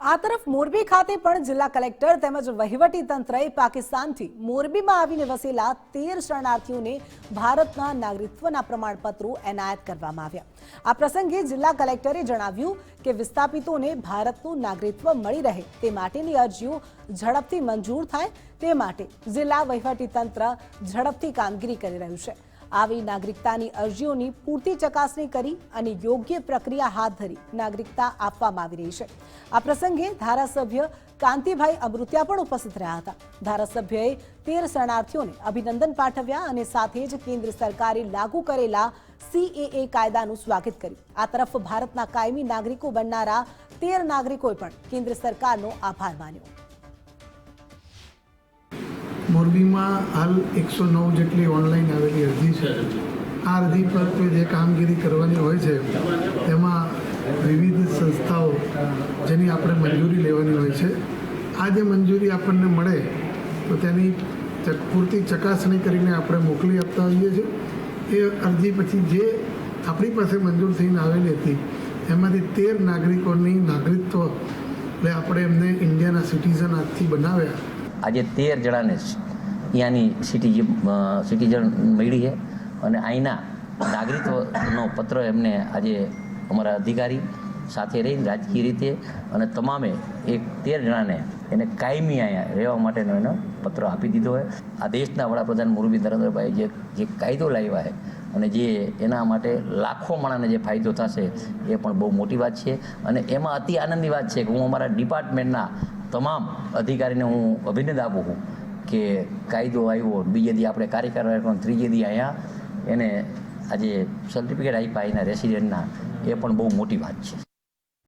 આ તરફ મોરબી ખાતે પણ જિલ્લા કલેક્ટર તેમજ વહીવટી તંત્રએ પાકિસ્તાનથી મોરબીમાં આવીને વસેલા તેર શરણાર્થીઓને ભારતના નાગરિકત્વના પ્રમાણપત્રો એનાયત કરવામાં આવ્યા. આ પ્રસંગે જિલ્લા કલેક્ટરે જણાવ્યું કે વિસ્થાપિતોને ભારતનું નાગરિકત્વ મળી રહે તે માટેની અરજીઓ ઝડપથી મંજૂર થાય તે માટે જિલ્લા વહીવટી તંત્ર ઝડપથી કામગીરી કરી રહ્યું છે. આવી નાગરિકતાની અરજીઓની પૂરતી ચકાસણી કરી અને યોગ્ય પ્રક્રિયા હાથ ધરી નાગરિકતા આપવામાં આવી રહી છે. આ પ્રસંગે ધારાસભ્ય કાંતિભાઈ અમૃત્યા પણ ઉપસ્થિત રહ્યા હતા. ધારાસભ્યએ તેર શરણાર્થીઓને અભિનંદન પાઠવ્યા અને સાથે જ કેન્દ્ર સરકારે લાગુ કરેલા સીએએ કાયદાનું સ્વાગત કર્યું. આ તરફ ભારતના કાયમી નાગરિકો બનનારા તેર નાગરિકોએ પણ કેન્દ્ર સરકારનો આભાર માન્યો. મોરબીમાં હાલ એકસો નવ જેટલી ઓનલાઈન આવેલી અરજી છે. આ અરજી પર જે કામગીરી કરવાની હોય છે જેની આપણે મંજૂરી લેવાની હોય છે. આ જે મંજૂરી આપણને મળે, તો તેની પૂરતી ચકાસણી કરીને આપણે મોકલી આપતા હોઈએ છીએ. એ અરજી પછી જે આપણી પાસે મંજૂર થઈને આવેલી હતી, એમાંથી તેર નાગરિકોની નાગરિકત્વ એટલે આપણે એમને ઇન્ડિયાના સિટીઝન આજથી બનાવ્યા. આજે તેર જણાને અહીંયાની સિટી સિટીઝન મળી છે. અને અહીંના નાગરિકત્વનો પત્ર એમને આજે અમારા અધિકારી સાથે રહીને રાજકીય રીતે અને તમામે એક તેર જણાને એને કાયમી અહીંયા રહેવા માટેનો એનો પત્ર આપી દીધો હોય આ દેશના વડાપ્રધાન મોરબી નરેન્દ્રભાઈ જે જે કાયદો લાવ્યા છે અને જે એના માટે લાખો માણસને જે ફાયદો થશે એ પણ બહુ મોટી વાત છે. અને એમાં અતિ આનંદની વાત છે કે હું અમારા ડિપાર્ટમેન્ટના તમામ અધિકારીને હું અભિનંદન આપું છું કે કાયદો આવ્યો, બીજે દી આપણે કાર્યકર ત્રીજે દી અહીંયા એને આજે સર્ટિફિકેટ આપ્યા એના રેસિડેન્ટના એ પણ બહુ મોટી વાત છે.